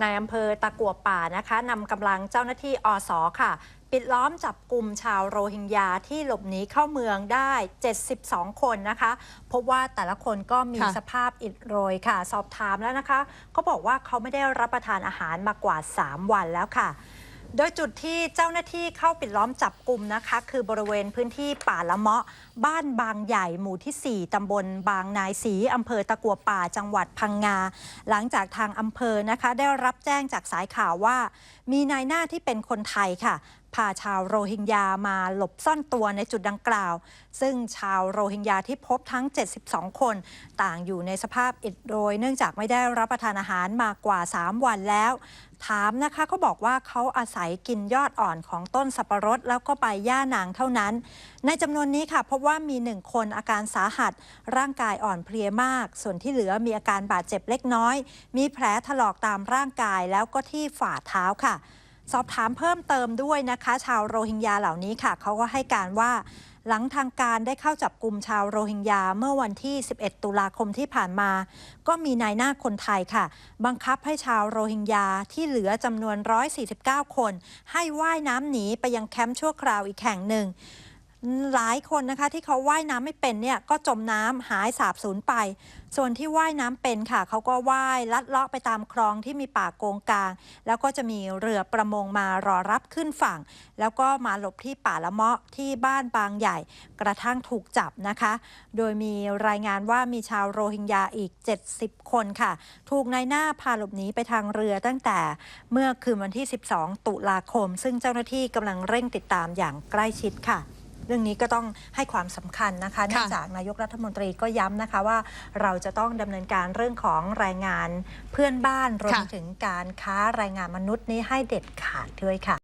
ในอำเภอตะกัวป่านะคะนำกำลังเจ้าหน้าที่อสค่ะ ปิดล้อมจับกลุ่มชาวโรฮิงญาที่หลบหนีเข้าเมืองได้ 72 คนนะคะพบว่าแต่ละคนก็มีค่ะสภาพอิดโรยค่ะ สอบถามแล้วนะคะเขาบอกว่าเขาไม่ได้รับประทานอาหารมากว่า 3 วันแล้วค่ะ โดยจุดที่เจ้าหน้าที่เข้าปิดล้อมจับกลุ่มนะคะ คือบริเวณพื้นที่ป่าละเมาะ บ้านบางใหญ่หมู่ที่ 4 ตำบลบางนายศรีอำเภอตะกัวป่าจังหวัดพังงา หลังจากทางอำเภอนะคะ ได้รับแจ้งจากสายข่าวว่า มีนายหน้าที่เป็นคนไทยค่ะ พาชาวโรฮิงญามาหลบซ่อนตัวในจุดดังกล่าว ซึ่งชาวโรฮิงญาที่พบทั้ง 72 คน ต่างอยู่ในสภาพอิดโรย เนื่องจากไม่ได้รับประทานอาหารมากว่า 3 วันแล้ว ถามนะคะเขาบอกว่าเขาอาศัยกินยอดอ่อนของต้นสับปะรด แล้วก็ใบย่านางเท่านั้น ในจำนวนนี้ค่ะพบว่ามีหนึ่งคนอาการสาหัส ร่างกายอ่อนเพลียมาก ส่วนที่เหลือมีอาการบาดเจ็บเล็กน้อย มีแผลถลอกตามร่างกายแล้วก็ที่ฝ่าเท้าค่ะ สอบถามเพิ่มเติมด้วยนะคะ ชาวโรฮิงญาเหล่านี้ค่ะ เขาก็ให้การว่า หลังทางการได้เข้าจับกลุ่มชาวโรฮิงญาเมื่อวันที่ 11 ตุลาคมที่ผ่านมา ก็มีนายหน้าคนไทยค่ะ บังคับให้ชาวโรฮิงญาที่เหลือจำนวน 149 คน ให้ว่ายน้ำหนีไปยังแคมป์ชั่วคราวอีกแห่งหนึ่ง หลายคนนะคะที่เขาว่ายน้ำไม่เป็นเนี่ยก็จมน้ำหายสาบสูญไป ส่วนที่ว่ายน้ำเป็นค่ะ เขาก็ว่ายลัดเลาะไปตามคลองที่มีป่าโกงกลาง แล้วก็จะมีเรือประมงมารอรับขึ้นฝั่ง แล้วก็มาหลบที่ป่าละเมาะที่บ้านบางใหญ่ กระทั่งถูกจับนะคะ โดยมีรายงานว่ามีชาวโรฮิงญาอีก 70 คนค่ะ ถูกนายหน้าพาหลบหนีไปทางเรือตั้งแต่เมื่อคืนวันที่ 12 ตุลาคม ซึ่งเจ้าหน้าที่กำลังเร่งติดตามอย่างใกล้ชิดค่ะ เรื่องนี้ก็ต้องให้ความสำคัญนะคะเนื่องจากนายกรัฐมนตรีก็ย้ำนะคะว่าเราจะต้องดำเนินการเรื่องของแรงงานเพื่อนบ้านรวมค่ะถึงการค้าแรงงานมนุษย์นี้ให้เด็ดขาดด้วยค่ะ